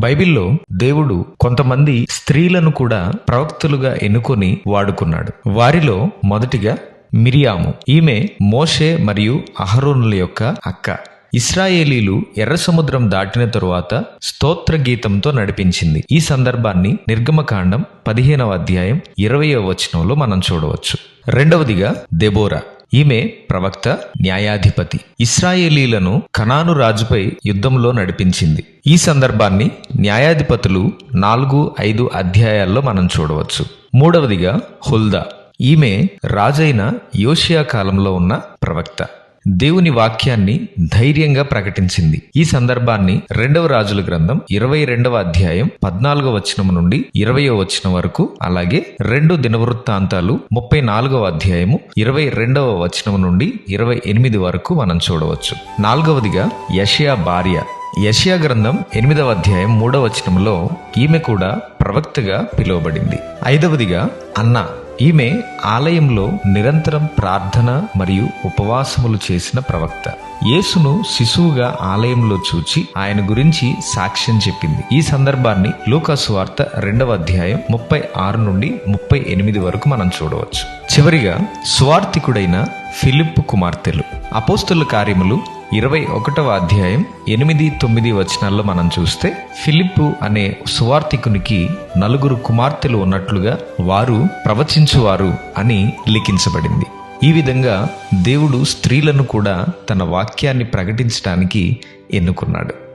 బైబిల్లో దేవుడు కొంతమంది స్త్రీలను కూడా ప్రవక్తలుగా ఎన్నుకొని వాడుకున్నాడు. వారిలో మొదటిగా మిరియాము ఈమె మోషే మరియు అహరోనుల యొక్క అక్క. ఇస్రాయేలీలు ఎర్ర సముద్రం దాటిన తరువాత స్తోత్ర గీతంతో నడిపించింది. ఈ సందర్భాన్ని నిర్గమకాండం పదిహేనవ అధ్యాయం ఇరవయో వచనంలో మనం చూడవచ్చు. రెండవదిగా దెబోరా. ఈమె ప్రవక్త న్యాయాధిపతి. ఇస్రాయేలీలను కనాను రాజుపై యుద్ధంలో నడిపించింది. ఈ సందర్భాన్ని న్యాయాధిపతులు నాలుగు ఐదు అధ్యాయాల్లో మనం చూడవచ్చు. మూడవదిగా హుల్దా. ఈమె రాజైన యోషియా కాలంలో ఉన్న ప్రవక్త. దేవుని వాక్యాన్ని ధైర్యంగా ప్రకటించింది. ఈ సందర్భాన్ని రెండవ రాజుల గ్రంథం ఇరవై రెండవ అధ్యాయం పద్నాలుగవ వచనం నుండి ఇరవయో వచనం వరకు అలాగే రెండు దినవృత్తాంతాలు ముప్పై నాలుగవ అధ్యాయము ఇరవై రెండవ వచనం నుండి ఇరవై ఎనిమిది వరకు మనం చూడవచ్చు. నాలుగవదిగా యషియా భార్య. యషియా గ్రంథం ఎనిమిదవ అధ్యాయం మూడవ వచనంలో ఈమె కూడా ప్రవక్తగా పిలువబడింది. ఐదవదిగా అన్న. ఈమె ఆలయంలో నిరంతరం ప్రార్థన మరియు ఉపవాసములు చేసిన ప్రవక్త. యేసును శిశువుగా ఆలయంలో చూచి ఆయన గురించి సాక్ష్యం చెప్పింది. ఈ సందర్భాన్ని లూకాసు వార్త రెండవ అధ్యాయం ముప్పై ఆరు నుండి ముప్పై ఎనిమిది వరకు మనం చూడవచ్చు. చివరిగా స్వార్థికుడైన ఫిలిప్ కుమార్తెలు. అపోస్తుల కార్యములు ఇరవై ఒకటవ అధ్యాయం ఎనిమిది తొమ్మిది వచనాల్లో మనం చూస్తే ఫిలిప్పు అనే సువార్థికునికి నలుగురు కుమార్తెలు ఉన్నట్లుగా వారు ప్రవచించువారు అని లిఖించబడింది. ఈ విధంగా దేవుడు స్త్రీలను కూడా తన వాక్యాన్ని ప్రకటించడానికి ఎన్నుకున్నాడు.